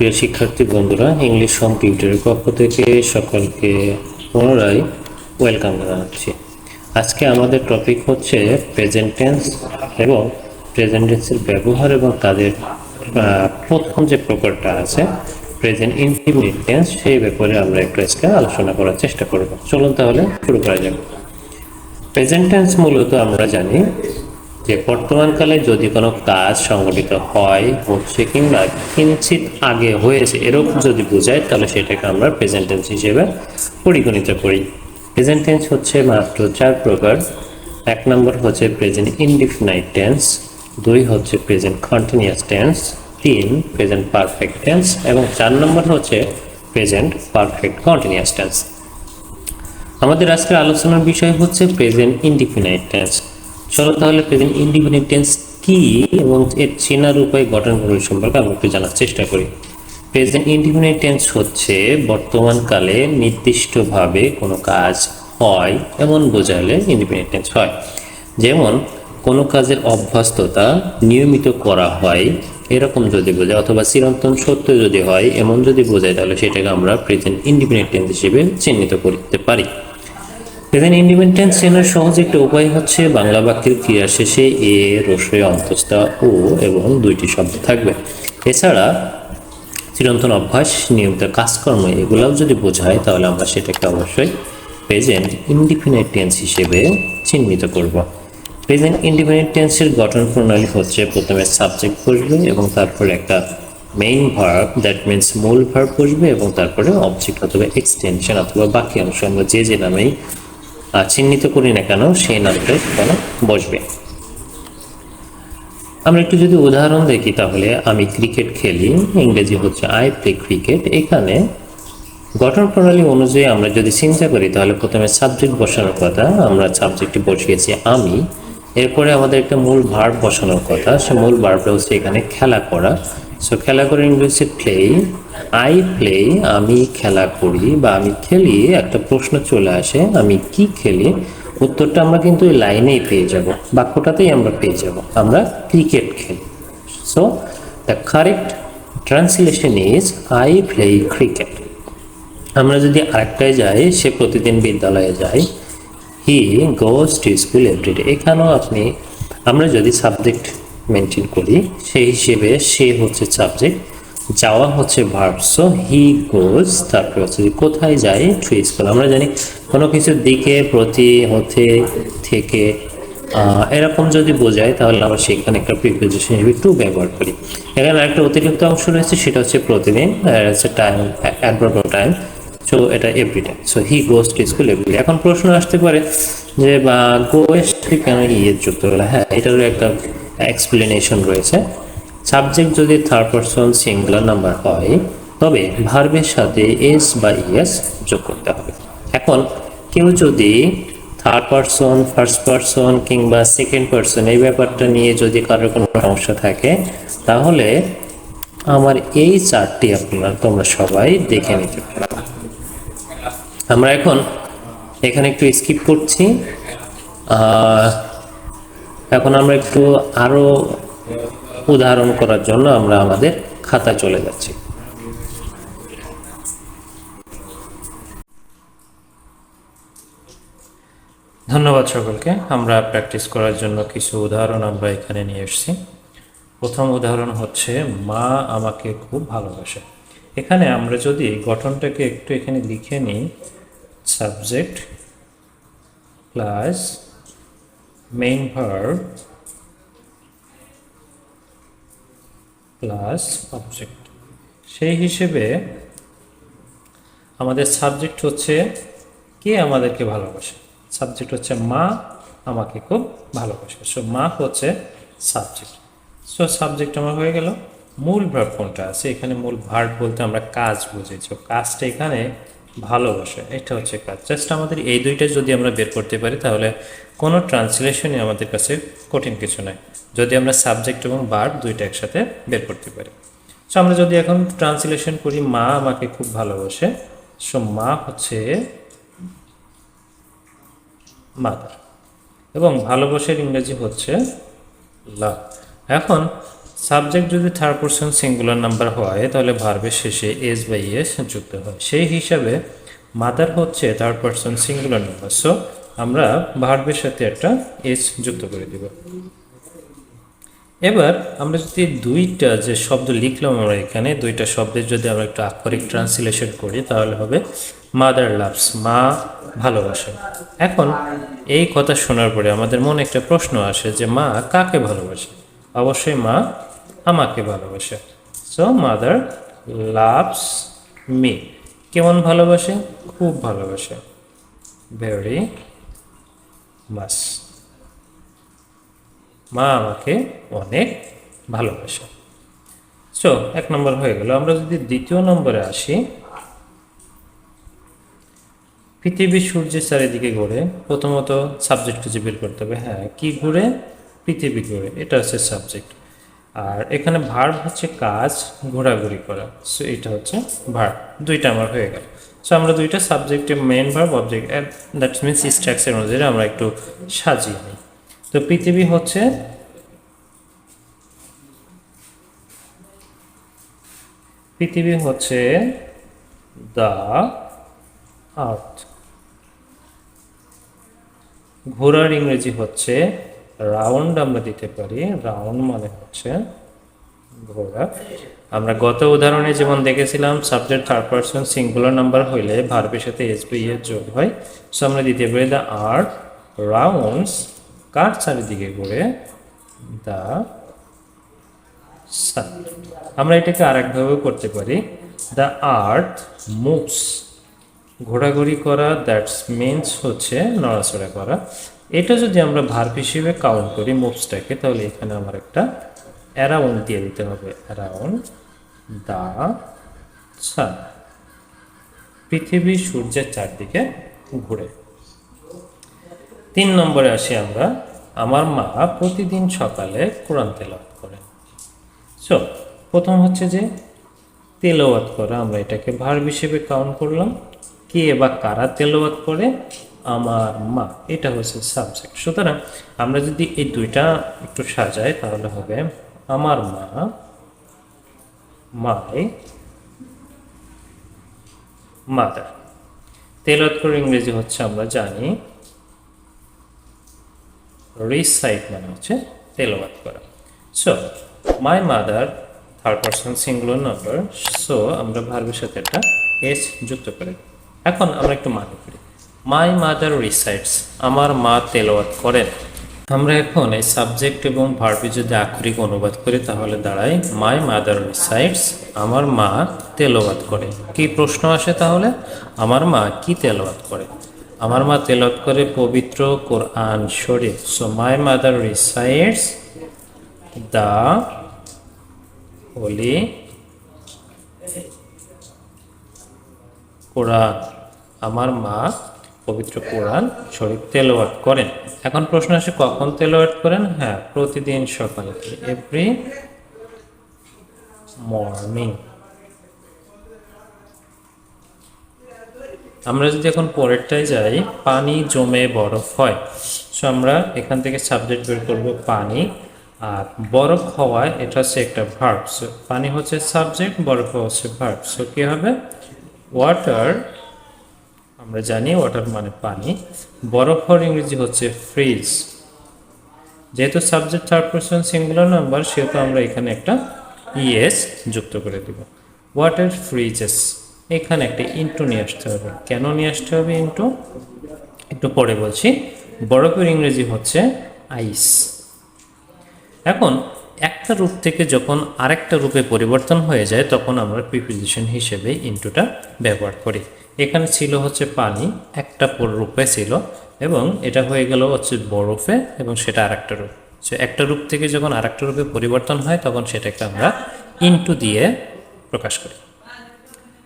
সুপ্রিয় শিক্ষার্থী বন্ধুরা ইংলিশ কম্পিউটারের পক্ষ থেকে সকলকে পুনরায় ওয়েলকাম জানাচ্ছি। আজকে আমাদের টপিক হচ্ছে প্রেজেন্ট টেন্স এবং প্রেজেন্ট টেন্সের ব্যবহার এবং তাদের প্রথম যে প্রকারটা আছে প্রেজেন্ট ইনফিনিট টেন্স সেই ব্যাপারে আমরা একটু আজকে আলোচনা করার চেষ্টা করব। চলুন তাহলে শুরু করা যাক। প্রেজেন্ট টেন্স মূলত আমরা জানি যে বর্তমানকালে যদি কোনো কাজ সংগঠিত হয়, হচ্ছে কিংবা কিঞ্চিত আগে হয়েছে, এরকম যদি বোঝায়, তাহলে সেটাকে আমরা প্রেজেন্ট টেন্স হিসেবে পরিগণিত করি। প্রেজেন্ট টেন্স হচ্ছে মাত্র চার প্রকার। এক নম্বর হচ্ছে প্রেজেন্ট ইনডিফিনাইট টেন্স দুই হচ্ছে প্রেজেন্ট কন্টিনিউয়াস টেন্স তিন প্রেজেন্ট পারফেক্ট টেন্স এবং চার নম্বর হচ্ছে প্রেজেন্ট পারফেক্ট কন্টিনিউয়াস টেন্স আমাদের আজকের আলোচনার বিষয় হচ্ছে প্রেজেন্ট ইনডিফিনাইট টেন্স চলো তাহলে প্রেজেন্ট ইনডিফিনাইট টেন্স কি এবং এর চেনার উপায় গঠন প্রণালী সম্পর্কে আমরা একটু জানার চেষ্টা করি। প্রেজেন্ট ইনডিফিনাইট টেন্স হচ্ছে বর্তমানকালে নির্দিষ্টভাবে কোনো কাজ হয় এমন বোঝালে ইনডিফিনাইট টেন্স হয়। যেমন, কোনো কাজের অভ্যস্ততা নিয়মিত করা হয়, এরকম যদি বোঝায়, অথবা চিরন্তন সত্য যদি হয়, এমন যদি বোঝায়, তাহলে সেটাকে আমরা প্রেজেন্ট ইন্ডিপেন্ডেন্ট টেন্স হিসেবে চিহ্নিত করতে পারি। প্রেজেন্ট ইন্ডিপেন্ডেন্ট টেন্স চেনার সহজ একটা উপায় হচ্ছে বাংলা বাক্যের ক্রিয়া শেষে এ রসয় অন্তস্থা, ও এবং দুইটি শব্দ থাকবে। এছাড়া চিরন্তন অভ্যাস, নিয়মিত কাজকর্ম, এগুলোও যদি বোঝায়, তাহলে আমরা সেটাকে অবশ্যই প্রেজেন্ট ইনডিফিনাইট টেন্স হিসেবে চিহ্নিত করব। প্রেজেন্ট ইনডিফিনাইট টেন্সের গঠন প্রণালী হচ্ছে প্রথমে সাবজেক্ট বসবে এবং তারপরে একটা মেইন ভার্ব দ্যাট মিন্স মূল ভার্ব বসবে এবং তারপরে অবজেক্ট অথবা এক্সটেনশন অথবা বাকি অংশ আমরা যে যে নামেই চিহ্নিত করি না কেন, সেই নামটাই সেখানে বসবে? আমরা একটু যদি উদাহরণ দেখি তাহলে, আমি ক্রিকেট খেলি, ইংরেজি হচ্ছে আই প্লে ক্রিকেট। এখানে গঠন প্রণালী অনুযায়ী আমরা যদি চিন্তা করি, তাহলে প্রথমে সাবজেক্ট বসানোর কথা, আমরা সাবজেক্টটি বসিয়েছি আমি। এরপরে আমাদের একটা মূল ভার্ব বসানোর কথা, সে মূল ভার্বটা হচ্ছে এখানে খেলা করা। সো খেলা করে ইংরেজি প্লে আই প্লে আমি খেলা করি বা আমি খেলি, একটা প্রশ্ন চলে আসে, আমি কি খেলি? উত্তরটা আমরা কিন্তু এই লাইনেই পেয়ে যাব, বাক্যটাতেই আমরা পেয়ে যাব, আমরা ক্রিকেট খেলি। So the correct translation is I play cricket আমরা যদি আরেকটায় যাই, সে প্রতিদিন বিদ্যালয়ে যায় he goes to school everyday এখানেও আপনি, আমরা যদি সাবজেক্ট মেনটেন করি, সেই হিসেবে সে হচ্ছে সাবজেক্ট যাওয়া হচ্ছে ভার্ব হি গোজ তারপরে হচ্ছে যে কোথায় যায় টু স্কুল আমরা জানি কোনো কিছুর দিকে, প্রতি হতে থেকে এরকম যদি বোঝায়, তাহলে আমরা সেখানে একটা প্রিপোজিশন হিসেবে টু ব্যবহার করি। এখানে একটা অতিরিক্ত অংশ রয়েছে, সেটা হচ্ছে প্রতিদিন টাইম অ্যাডভার্ব টাইম সো এটা everyday so he goes to school everyday এখন প্রশ্ন আসতে পারে যে, বা গোয়েস কেন ইয়ে যুক্ত হলো? হ্যাঁ এটারও একটা এক্সপ্লেনেশন রয়েছে। সাবজেক্ট যদি থার্ড পারসন সিঙ্গুলার নাম্বার হয়, তবে ভার্বের সাথে এস বা ইএস যোগ করতে হবে। এখন, কেউ যদি থার্ড পারসন ফার্স্ট পারসন কিংবা সেকেন্ড পারসন এই ব্যাপারটা নিয়ে যদি কারোর কোনো সমস্যা থাকে, তাহলে আমার এই চারটি আপনারা তোমরা সবাই দেখে নিতে পারো। আমরা এখন এখানে একটু স্কিপ করছি। এখন আমরা একটু আরও উদাহরণ করার জন্য আমরা আমাদের খাতা চলে যাচ্ছি। ধন্যবাদ সকলকে। আমরা প্র্যাকটিস করার জন্য কিছু উদাহরণ আমরা এখানে নিয়ে এসেছি। প্রথম উদাহরণ হচ্ছে, মা আমাকে খুব ভালোবাসে। এখানে আমরা যদি গঠনটাকে একটু এখানে লিখে নিই subject plus main verb plus object সেই হিসেবে আমাদের সাবজেক্ট হচ্ছে কে আমাদেরকে ভালোবাসে? সাবজেক্ট হচ্ছে মা, আমাকে খুব ভালোবাসে। সো মা হচ্ছে সাবজেক্ট সো সাবজেক্ট আমার হয়ে গেল মূল ভার্ব কোনটা আছে? এখানে মূল ভার্ব বলতে আমরা কাজ বুঝেছি। কাজটা এখানে ভালোবাসে, এটা হচ্ছে কাজ। জাস্ট আমাদের এই দুইটা যদি আমরা বের করতে পারি, তাহলে কোনো ট্রান্সলেশনই আমাদের কাছে কঠিন কিছু নয়। যদি আমরা সাবজেক্ট এবং ভার্ব দুইটা একসাথে বের করতে পারি। সো আমরা যদি এখন ট্রান্সলেশন করি, মা আমাকে খুব ভালোবাসে। সো মা হচ্ছে মাদার এবং ভালোবাসার ইংরেজি হচ্ছে লাভ এখন সাবজেক্ট যদি থার্ড পারসন সিঙ্গুলার নাম্বার হয়, তাহলে ভার্বের শেষে এস বাই এস যুক্ত হয়। সেই হিসাবে মাদার হচ্ছে third person singular number so আমরা ভার্বের সাথে একটা এস যুক্ত করে দিব। এবার আমরা যদি দুইটা যে শব্দ লিখলাম আমরা এখানে, দুইটা শব্দের যদি আমরা একটু আক্ষরিক ট্রান্সলেশন করি, তাহলে হবে মাদার লাভস মা ভালোবাসে। এখন এই কথা শোনার পরে আমাদের মনে একটা প্রশ্ন আসে যে মা কাকে ভালোবাসে? অবশ্যই মা আমাকে ভালোবাসে। সো মাদার লাভস মি কেমন ভালোবাসে? খুব ভালোবাসে। ভেরি মাস মা আমাকে অনেক ভালোবাসে। সো এক নম্বর হয়ে গেল। আমরা যদি দ্বিতীয় নম্বরে আসি, পৃথিবী সূর্যের চারিদিকে ঘুরে প্রথমত সাবজেক্ট খুঁজে বের করতে হবে। হ্যাঁ কি ঘুরে? পৃথিবী ঘুরে। এটা হচ্ছে সাবজেক্ট আর এখানে ভার্ব হচ্ছে কাজ, ঘোরাঘুরি করা। সো এটা হচ্ছে ভার্ব দুইটা আমার হয়ে গেল। সো আমরা দুইটা সাবজেক্টে main verb object that means structure অনুযায়ী আমরা একটু সাজিয়ে নিই। তো পৃথিবী হচ্ছে পৃথিবী হচ্ছে দা আর্থ ঘোড়ার ইংরেজি হচ্ছে রাউন্ড আমরা দিতে পারি, রাউন্ড মানে হচ্ছে ঘোড়া। আমরা গত উদাহরণে যেমন দেখেছিলাম subject third person singular number হইলে ভার্বের সাথে এস বি এর যোগ হয়। সো আমরা দিতে পারি দ্য আর্থ রাউন্ডস কার চারিদিকে ঘুরে? দ্য সান আমরা এটাকে আরেকভাবেও করতে পারি। দ্য আর্থ মুভস ঘোরাঘুরি করা দ্যাটস মিনস হচ্ছে নড়াচড়া করা। এটা যদি আমরা ভার্ব হিসেবে কাউন্ট করি মুভসটাকে তাহলে এখানে আমার একটা অ্যারাউন্ড দিয়ে দিতে হবে। অ্যারাউন্ড দা সান পৃথিবী সূর্যের চারদিকে ঘুরে। তিন নম্বরে আসি আমরা। আমার মা প্রতিদিন সকালে কোরআন তেলাওয়াত করেন সো প্রথম হচ্ছে যে তেলাওয়াত করা। আমরা এটাকে ভার্ব হিসেবে কাউন্ট করলাম। কে বা কারা তেলাওয়াত করে? আমার মা, এটা হচ্ছে সাবজেক্ট সুতরাং আমরা যদি এই দুইটা একটু সাজাই, তাহলে হবে আমার মা মাই মাদার তেলাওয়াত করে ইংরেজি হচ্ছে আমরা জানি রিসাইট মানে হচ্ছে তেলাওয়াত করা। So my mother third person singular number so আমরা ভার্বের সাথে একটা এস যুক্ত করি। এখন আমরা একটু মানে করি। মাই মাদার রিসাইটস আমার মা তেলাওয়াত করেন। আমরা এখন এই সাবজেক্ট এবং ভার্বে যদি আক্ষরিক অনুবাদ করি, তাহলে দাঁড়ায় মাই মাদার রিসাইটস আমার মা তেলাওয়াত করে। কি প্রশ্ন আসে তাহলে? আমার মা কি তেলাওয়াত করে? আমার মা তেলাওয়াত করে পবিত্র কোরআন শরীফ। So my mother recites the holy Quran আমার মা পবিত্র কোরআন শরীফ তেলাওয়াত করেন। এখন প্রশ্ন আসে, কখন তেলাওয়াত করেন? হ্যাঁ প্রতিদিন সকালে এভরি মর্নিং আমরা যদি এখন পরেরটায় যাই, পানি জমে বরফ হয়। সো আমরা এখান থেকে সাবজেক্ট বের করব পানি। আর বরফ হওয়ায় এটা হচ্ছে একটা ভার্ব সো পানি হচ্ছে সাবজেক্ট বরফ হচ্ছে ভার্ব সো কী হবে? ওয়াটার আমরা জানি ওয়াটার মানে পানি। বরফ হওয়ার ইংরেজি হচ্ছে ফ্রিজ যেহেতু subject third person singular number সেহেতু আমরা এখানে একটা ইএস যুক্ত করে দেব। ওয়াটার ফ্রিজেস এখানে একটা ইন্টু নিয়ে আসতে হবে। কেন নিয়ে আসতে হবে ইন্টু একটু পরে বলছি। বরফের ইংরেজি হচ্ছে আইস এখন একটা রূপ থেকে যখন আরেকটা রূপে পরিবর্তন হয়ে যায়, তখন আমরা প্রিপোজিশন হিসেবে ইন্টুটা ব্যবহার করি। এখানে ছিল হচ্ছে পানি, একটা রূপে ছিল, এবং এটা হয়ে গেল হচ্ছে বরফে, এবং সেটা আরেকটা রূপ। সো একটা রূপ থেকে যখন আরেকটা রূপে পরিবর্তন হয়, তখন সেটাকে আমরা ইন্টু দিয়ে প্রকাশ করি।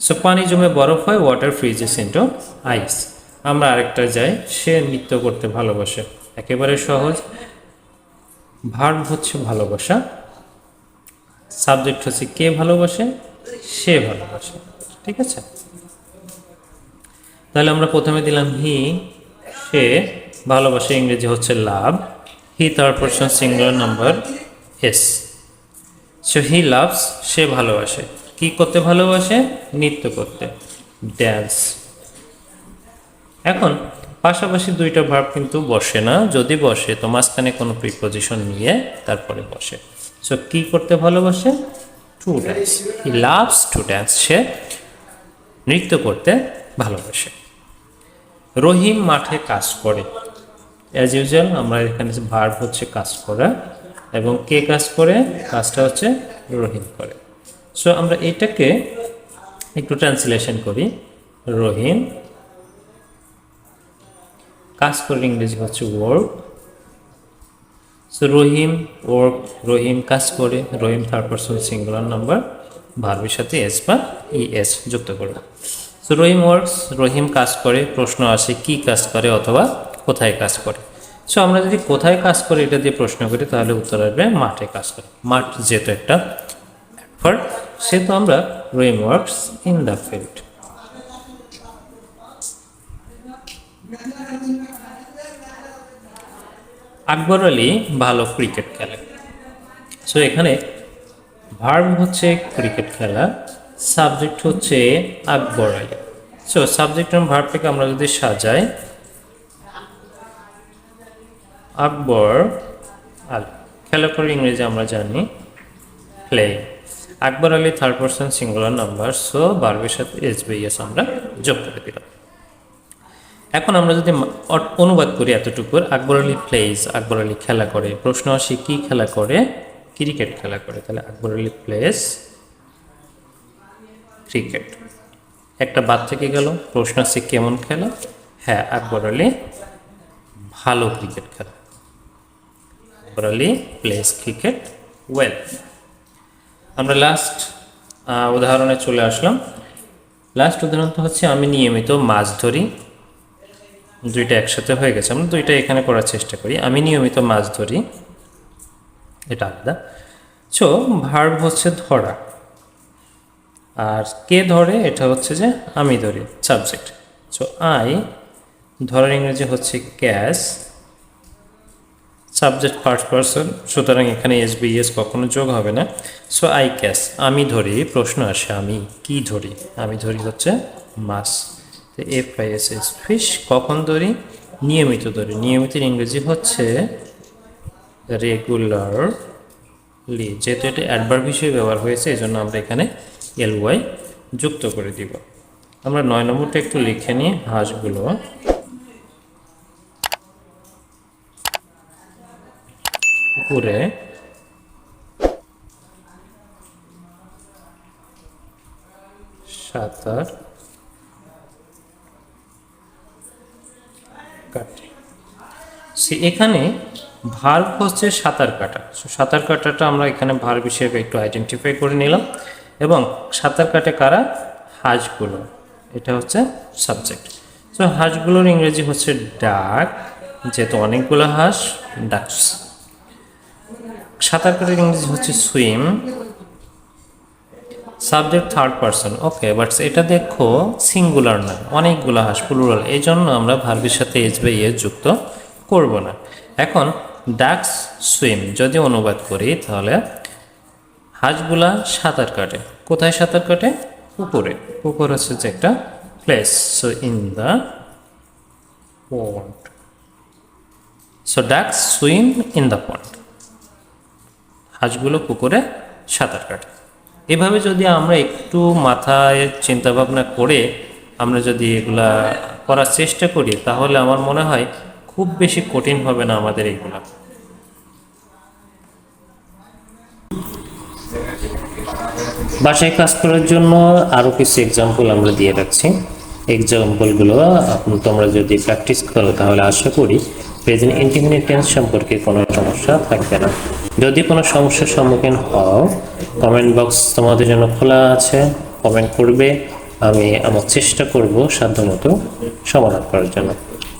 সো পানি জমে বরফ হয় ওয়াটার ফ্রিজেস ইন্টু আইস আমরা আরেকটা যাই, সে নৃত্য করতে ভালোবাসে। একেবারে সহজ। ভার্ব হচ্ছে ভালোবাসা। সাবজেক্ট হচ্ছে কে ভালোবাসে? সে ভালোবাসে। ঠিক আছে? তাহলে আমরা প্রথমে দিলাম হি সে, ভালোবাসে ইংরেজি হচ্ছে love he third person singular number S so he loves সে ভালোবাসে। কি করতে ভালোবাসে? নৃত্য করতে। ড্যান্স এখন পাশাপাশি দুইটা ভার্ব কিন্তু বসে না। যদি বসে, তো মাঝখানে কোনো প্রিপোজিশন নিয়ে তারপরে বসে। সো কি করতে ভালোবাসে? To dance he loves to dance সে নৃত্য করতে ভালোবাসে। রহিম মাঠে কাজ করে। অ্যাজ ইউজুয়াল আমরা এখানে ভার্ব হচ্ছে কাজ করা এবং কে কাজ করে? কাজটা হচ্ছে রহিম করে। সো আমরা এটাকে একটু ট্রান্সলেশন করি। রহিম কাজ করে ইংরেজি হচ্ছে work so Rahim work Rahim কাজ করে, Rahim third person singular number ভার্বের সাথে এস বা ই এস যুক্ত করব। সো রহিম ওয়ার্কস রহিম কাজ করে, প্রশ্ন আসে কি কাজ করে অথবা কোথায় কাজ করে। সো আমরা যদি কোথায় কাজ করে এটা দিয়ে প্রশ্ন করি তাহলে উত্তর আসবে মাঠে কাজ করে। মাঠ যেহেতু একটা অ্যাডভার্ব সেহেতু আমরা Rahim works in the field Akbar Ali ভালো ক্রিকেট খেলে। সো এখানে ভার্ব হচ্ছে ক্রিকেট খেলা সাবজেক্ট হচ্ছে আকবর আলী। সো সাবজেক্ট এবং ভার্বটাকে আমরা যদি সাজাই, আকবর আলী। খেলা করে ইংরেজি আমরা জানি play Akbar Ali third person singular number so ভার্বের সাথে এস আমরা যোগ করে দিলাম। এখন আমরা যদি অনুবাদ করি এতটুকু, আকবর আলী প্লেস আকবর আলী খেলা করে। প্রশ্ন আসে, কি খেলা করে? ক্রিকেট খেলা করে। তাহলে আকবর আলী প্লেস ক্রিকেট একটা বাদ থেকে গেল। প্রশ্ন আসছে কেমন খেলা? হ্যাঁ আকবর আলী ভালো ক্রিকেট খেলা। Akbar Ali plays cricket well আমরা লাস্ট উদাহরণে চলে আসলাম। লাস্ট উদাহরণ তো হচ্ছে, আমি নিয়মিত মাছ ধরি। দুইটা একসাথে হয়ে গেছে। আমরা দুইটা এখানে করার চেষ্টা করি। আমি নিয়মিত মাছ ধরি। এটা আলাদা। সো ভার্ব হচ্ছে ধরা। আর কে ধরে? এটা হচ্ছে যে আমি ধরি সাবজেক্ট সো আই ধরার ইংরেজি হচ্ছে ক্যাশ সাবজেক্ট ফার্স্ট পার্সন সুতরাং এখানে এস বি এস কখনো যোগ হবে না। সো আই ক্যাশ আমি ধরি, প্রশ্ন আসে, আমি কি ধরি? আমি ধরি হচ্ছে মাছ। তো F I S S fish কখন ধরি নিয়মিত ধরি নিয়মিত ইংরেজি হচ্ছে রেগুলারলি যেহেতু এটা অ্যাডভার্ব হিসেবে ব্যবহার হয়েছে এই জন্য আমরা এখানে এল ওয়াই যুক্ত করে দিব। আমরা নয় নম্বরটা একটু লিখে নিই হাঁসগুলো। পুকুরে সাঁতার সে এখানে ভার্ব হচ্ছে সাঁতার কাটা। সাঁতার কাটাটা আমরা এখানে ভার্ব হিসেবে একটু আইডেন্টিফাই করে নিলাম। এবং সাঁতার কাটে কারা? হাঁসগুলো এটা হচ্ছে সাবজেক্ট সো হাঁসগুলোর ইংরেজি হচ্ছে ডাক যেহেতু অনেকগুলো হাঁস ডাকস সাঁতার কাটার ইংরেজি হচ্ছে swim subject third person okay but এটা দেখো সিঙ্গুলার না, অনেকগুলো হাঁস প্লুরাল এই জন্য আমরা ভার্বের সাথে এজ বাই এ যুক্ত করব না। এখন ডাক্স সুইম যদি অনুবাদ করি, তাহলে হাঁসগুলা সাঁতার কাটে। কোথায় সাঁতার কাটে? পুকুরে পুকুর হচ্ছে যে একটা place so in the pond so ducks swim in the pond হাঁসগুলো পুকুরে সাঁতার কাটে। এভাবে যদি আমরা একটু মাথায় চিন্তা ভাবনা করে আমরা যদি এগুলা করার চেষ্টা করি, তাহলে আমার মনে হয় খুব বেশি কঠিন হবে না আমাদের এগুলা। বাসায় কাজ করার জন্য আরও কিছু এক্সাম্পল আমরা দিয়ে রাখছি। এক্সাম্পলগুলো তোমরা যদি প্র্যাকটিস করো তাহলে আশা করি প্রেজেন্ট ইন্টিমিনেট সম্পর্কে কোনো সমস্যা থাকবে না। যদি কোনো সমস্যার সম্মুখীন হও কমেন্ট বক্স তোমাদের জন্য খোলা আছে। কমেন্ট করবে, আমি আমার চেষ্টা করব সাধ্যমতো সমাধান করার জন্য।